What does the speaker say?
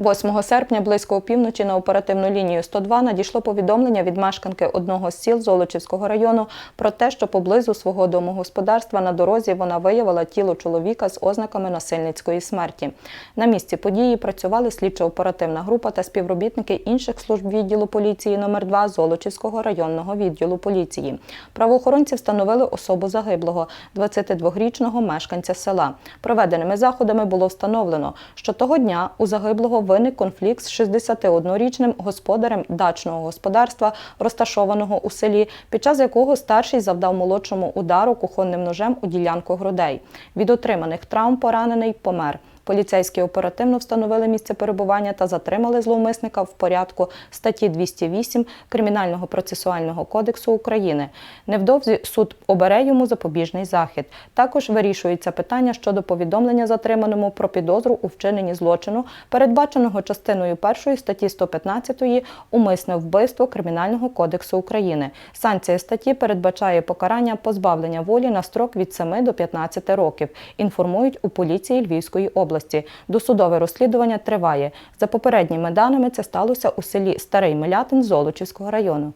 8 серпня близько опівночі на оперативну лінію 102 надійшло повідомлення від мешканки одного з сіл Золочівського району про те, що поблизу свого домогосподарства на дорозі вона виявила тіло чоловіка з ознаками насильницької смерті. На місці події працювали слідчо-оперативна група та співробітники інших служб відділу поліції номер 2 Золочівського районного відділу поліції. Правоохоронці встановили особу загиблого 22-річного мешканця села. Проведеними заходами було встановлено, що того дня у загиблого виник конфлікт з 61-річним господарем дачного господарства, розташованого у селі, під час якого старший завдав молодшому удару кухонним ножем у ділянку грудей. Від отриманих травм поранений помер. Поліцейські оперативно встановили місце перебування та затримали зловмисника в порядку статті 208 Кримінального процесуального кодексу України. Невдовзі суд обере йому запобіжний захід. Також вирішується питання щодо повідомлення затриманому про підозру у вчиненні злочину, передбаченого частиною 1 статті 115 умисне вбивство Кримінального кодексу України. Санкція статті передбачає покарання позбавлення волі на строк від 7 до 15 років. Інформують у поліції Львівської області. Досудове розслідування триває. За попередніми даними, це сталося у селі Старий Милятин Золочівського району.